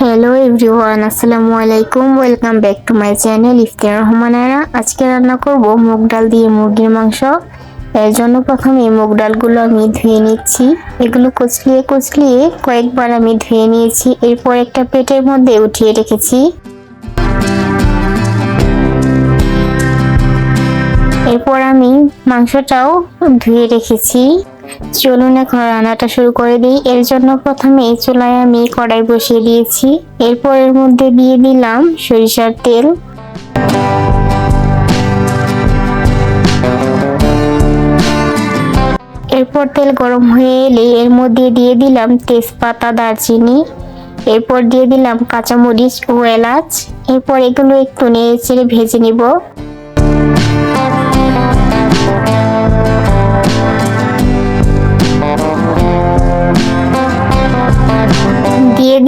Hello everyone আসসালামু আলাইকুম welcome back to my channel Iftiar রহমানারা আজকে রান্না করব মুগ ডাল দিয়ে মুরগির মাংস। এর জন্য প্রথমে মুগ ডালগুলো আমি ধুয়ে নিচ্ছি। এগুলো কুচলিয়ে কুচলিয়ে কয়েকবার আমি ধুয়ে নিয়েছি। এরপর একটা প্লেটের মধ্যে উঠিয়ে রেখেছি। এরপর আমি মাংসটাও ধুয়ে রেখেছি। চলুন এখন রান্নাটা শুরু করে দিই। এর জন্য প্রথমে এই চুলায় আমি কড়াই বসিয়ে দিয়েছি। এরপর এর মধ্যে দিয়ে দিলাম সরিষার তেল। এরপর তেল গরম হয়ে এলে এর মধ্যে দিয়ে দিলাম তেজপাতা, দারচিনি। এরপর দিয়ে দিলাম কাঁচামরিচ ও এলাচ। এরপর এগুলো একটু নেড়ে চেড়ে ভেজে নিব।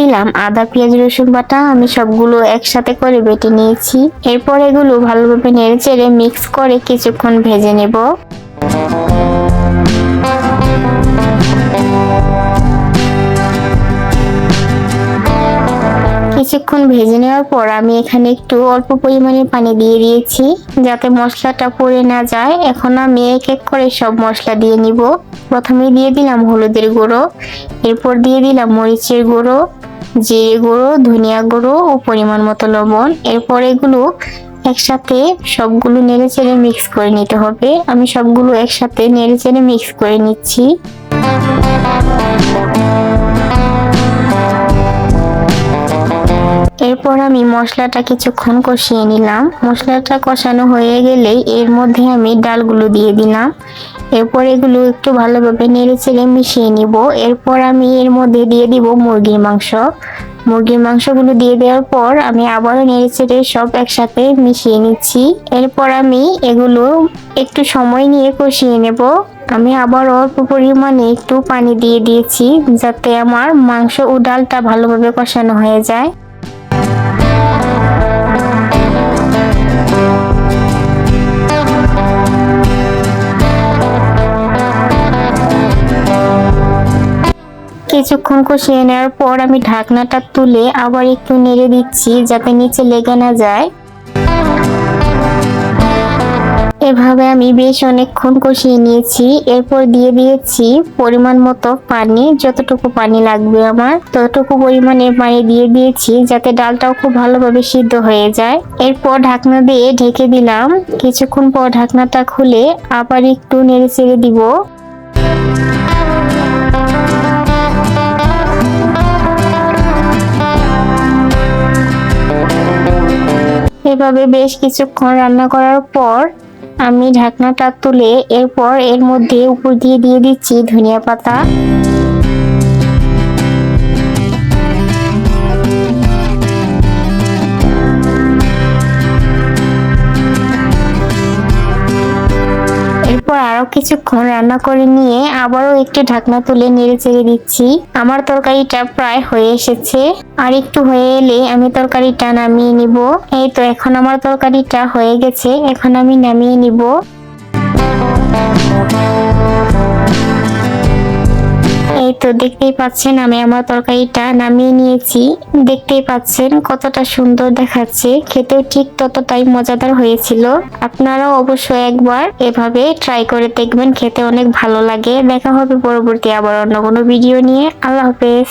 দিলাম, আদা, পেঁয়াজ, রসুন বাটা, আমি সবগুলো একসাথে করে বেটে নিয়েছি। এরপর এগুলো ভালোভাবে নেড়ে চেড়ে মিক্স করে কিছুক্ষণ ভেজে নেব। কিছুক্ষণ ভেজে নেওয়ার পর আমি এখানে একটু অল্প পরিমাণে পানি দিয়ে দিয়েছি, যাতে মশলাটা পড়ে না যায়। এখন আমি এক এক করে সব মশলা দিয়ে নিব। প্রথমে দিয়ে দিলাম হলুদের গুঁড়ো, এরপর দিয়ে দিলাম মরিচের গুঁড়ো, জিরে গুঁড়ো, ধনিয়া গুঁড়ো ও পরিমাণ মতো লবণ। এরপর এগুলো একসাথে সবগুলো নেড়ে চেড়ে মিক্স করে নিতে হবে। আমি সবগুলো একসাথে নেড়ে চেড়ে মিক্স করে নিচ্ছি। এরপর আমি মশলাটা কিছুক্ষণ কষিয়ে নিলাম। মশলাটা কষানো হয়ে গেলেই এর মধ্যে আমি ডালগুলো দিয়ে দিলাম। এরপর এগুলো একটু ভালোভাবে নেড়ে চেড়ে মিশিয়ে নিব। এরপর আমি এর মধ্যে দিয়ে দিব মুরগির মাংস। মুরগির মাংসগুলো দিয়ে দেওয়ার পর আমি আবারও নেড়ে চেড়ে সব একসাথে মিশিয়ে নিচ্ছি। এরপর আমি এগুলো একটু সময় নিয়ে কষিয়ে নেব। আমি আবার অল্প পরিমাণে একটু পানি দিয়ে দিয়েছি যাতে আমার মাংস ও ডালটা ভালোভাবে কষানো হয়ে যায়। কিছুক্ষণ কষিয়ে নেওয়ার পর আমি ঢাকনাটা তুলে আবার একটু নেড়ে দিচ্ছি যাতে নিচে লেগে না যায়। এভাবে আমি বেশ অনেকক্ষণ কষিয়ে নিয়েছি। এরপর দিয়ে দিয়েছি পরিমাণ মতো পানি, যতটুকু পানি লাগবে আমার, ততটুকু পরিমাণে পানি দিয়ে দিয়েছি যাতে ডালটাও খুব ভালোভাবে সিদ্ধ হয়ে যায়। এরপর ঢাকনা দিয়ে ঢেকে দিলাম। কিছুক্ষণ পর ঢাকনাটা খুলে আবার একটু নেড়ে চেড়ে দিব। এভাবে বেশ কিছুক্ষণ রান্না করার পর আমি ঢাকনাটা তুলে এরপর এর মধ্যে উপর দিয়ে দিয়ে দিচ্ছি ধনিয়া পাতা। কিছুক্ষণ রান্না করে নিয়ে আবারও একটু ঢাকনা তুলে নেড়ে চেড়ে দিচ্ছি। আমার তরকারিটা প্রায় হয়ে এসেছে। আর একটু হয়ে এলে আমি তরকারিটা নামিয়ে নিব। এই তো, এখন আমার তরকারিটা হয়ে গেছে। এখন আমি নামিয়ে নিব। এই তো দেখতেই পাচ্ছেন, আমি আমার তরকারিটা নামিয়ে নিয়েছি। দেখতেই পাচ্ছেন কতটা সুন্দর দেখাচ্ছে। খেতেও ঠিক ততটাই মজাদার হয়েছিল। আপনারাও অবশ্যই একবার এভাবে ট্রাই করে দেখবেন, খেতে অনেক ভালো লাগে। দেখা হবে পরবর্তী আবার অন্য কোনো ভিডিও নিয়ে। আল্লাহ হাফেজ।